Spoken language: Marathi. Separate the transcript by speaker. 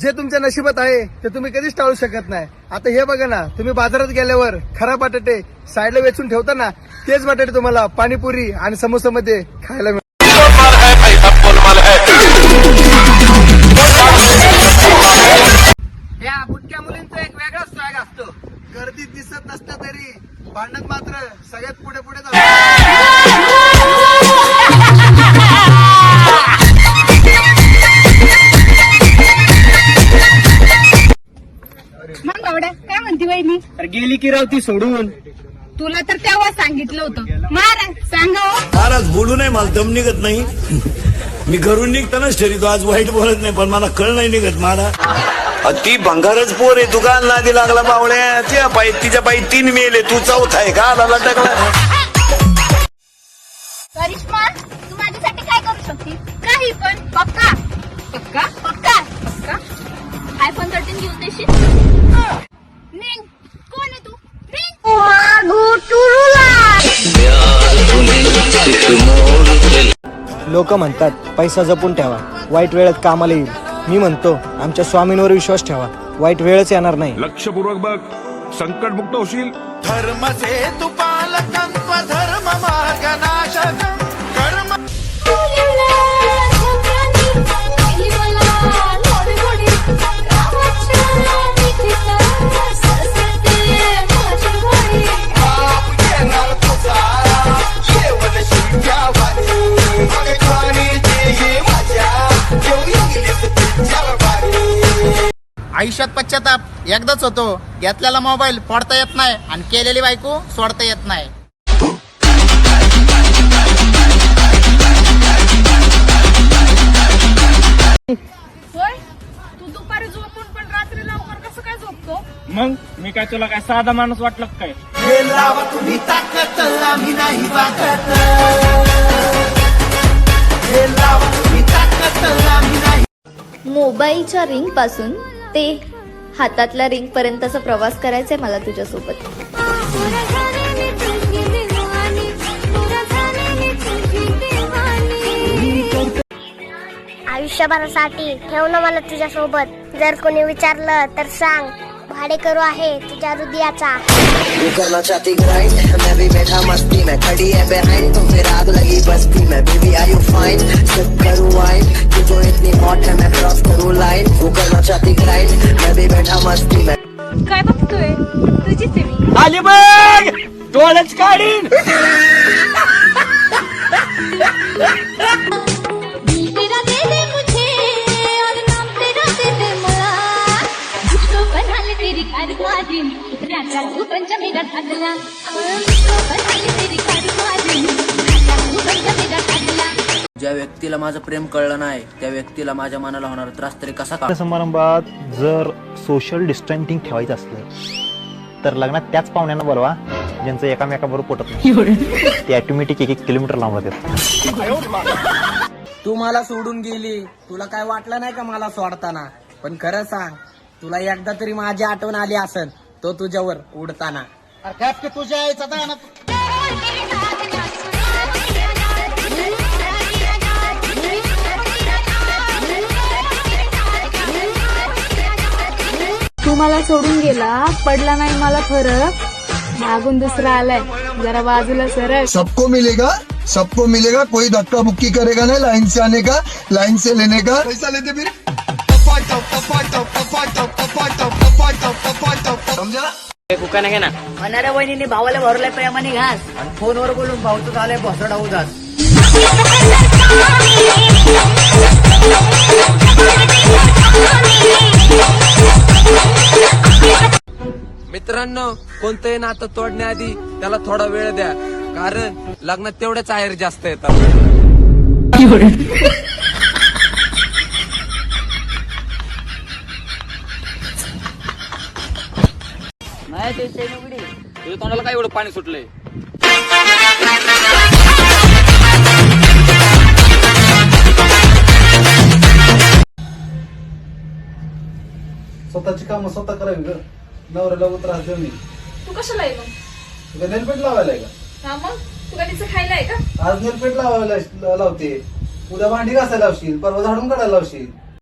Speaker 1: जे तुमच्या नशिबात आहे ते तुम्ही कधीच टाळू शकत नाही. आता हे बघा ना तुम्ही बाजारात गेल्यावर खरा बटाटे साईडला वेचून ठेवता ना तेच बटाटे तुम्हाला पाणीपुरी आणि समोसामध्ये खायला मिळतात. या बुटक्या मुलींचा एक वेगळाच स्वॅग असतो. गर्दीत दिसत नसलं तरी भांडणात मात्र सगळ्यात पुढे पुढे जातात गेली की राव ती सोडून?
Speaker 2: तुला तर तेव्हा सांगितलं होतं. मार सांगा हो.
Speaker 3: महाराज बोलू नाही मला दम निघत नाही. मी घरून निघतानाच ठरतो आज वाईट बोलत नाही पण मला कळ नाही निघत अ, ती भंगारच पोर आहे दुकान नादी लागला बावळ्या. त्या पायी तिच्या पायी तीन मेले तू चौथा आहे का आला लटकला?
Speaker 2: करिश्मा तू माझ्यासाठी काय करू शकते? काही पण पक्का. पक्का? पक्का. पक्का? आयफोन थर्टीन घेऊन देशील?
Speaker 4: लोक म्हणतात पैसा जपून ठेवा. वाईट वेळेत कामाला येईल. मी म्हणतो आमच्या स्वामींवर विश्वास ठेवा. वाईट वेळच येणार नाही.
Speaker 5: लक्षपूर्वक बघ. संकटमुक्त होशील.
Speaker 3: धर्म से तू पालकत्व धर्म मार्गनाशक
Speaker 6: आयुष्यात पश्चाताप एकदाच होतो. घेतलेला मोबाईल फोडता येत नाही आणि केलेली बायको सोडता येत नाही.
Speaker 2: होय? तू दुपारी झोपून पण रात्री लवकर कसं काय झोपतो?
Speaker 7: मग? मी काय तुला काय साधा माणूस वाटलं का काय?
Speaker 8: मोबाईलच्या रिंगपासून ते हातातल्या रिंग पर्यंतचा प्रवास करायचा आहे मला तुझ्यासोबत.
Speaker 9: आयुष्यभरासाठी ठेव ना मला तुझ्यासोबत. जर कोणी विचारलं तर सांग. भाडे करू आहे तुझ्या हृदयाचा.
Speaker 4: तू करना चाहती ग्राइंड मैं भी बैठा मस्ती में खड़ी है behind. तो फिर आग लगी बस्ती में baby are you fine sip करूँ वाइन तू जो इतनी हॉट है मैं क्रॉस करूँ लाइन तू करना चाहती ग्राइंड मैं भी बैठा मस्ती में
Speaker 2: काय बघतोय? तुझीच आहे मी
Speaker 4: आली बघ! डोळ्याच काढीन!
Speaker 9: मेरा
Speaker 6: ज्या व्यक्तीला माझं प्रेम कळलं नाही त्या व्यक्तीला माझ्या मनाला होणारा त्रास तरी कसा का?
Speaker 7: समारंभात जर सोशल डिस्टन्सिंग ठेवायचं असलं तर लग्नात त्याच पाहुण्यांना बोलवा ज्यांचं एकामेकाबरोबर पटत नाही. ते ऑटोमॅटिक एक एक किलोमीटर लांब होतात
Speaker 6: तू मला सोडून गेली. तुला काय वाटलं नाही का मला सोडताना? पण खरं सांग तुला एकदा तरी माझी आठवण आली असन तो तुझ्यावर उडताना. तुझ्या आईचा दाना
Speaker 2: तू मला सोडून गेला पडला नाही मला फरक. मागून दुसरा आलाय. जरा बाजूला सरळ.
Speaker 1: सबको मिलेगा सबको मिलेगा कोई धक्का मुक्की करेगा नहीं लाइन से आने का लाइन से लेने का। पैसा लेते फिर।
Speaker 6: म्हणणाऱ्या वहिनी भावाला भरलाय प्रेमाने घास. आणि फोनवर बोलून भाऊचं झालंय भोसडा उदास.
Speaker 10: मित्रांनो कोणतंही नातं तोडण्याआधी त्याला थोडा वेळ द्या. कारण लग्नात तेवढेच आहेर जास्त येतात. तोंडाला काय एवढं पाणी सुटलंय?
Speaker 1: स्वतःची कामं स्वतः करावी ग. नवऱ्याला त्रास देऊ नये
Speaker 2: तू कशाला आहे मग?
Speaker 1: तुला नेलपेट लावायला आहे का?
Speaker 2: हा मग? तुला तिचं खायला आहे का?
Speaker 1: आज नेलपेट लावायला लावते उद्या भांडी घासायला लावशील परवा झाडून काढायला लावशील.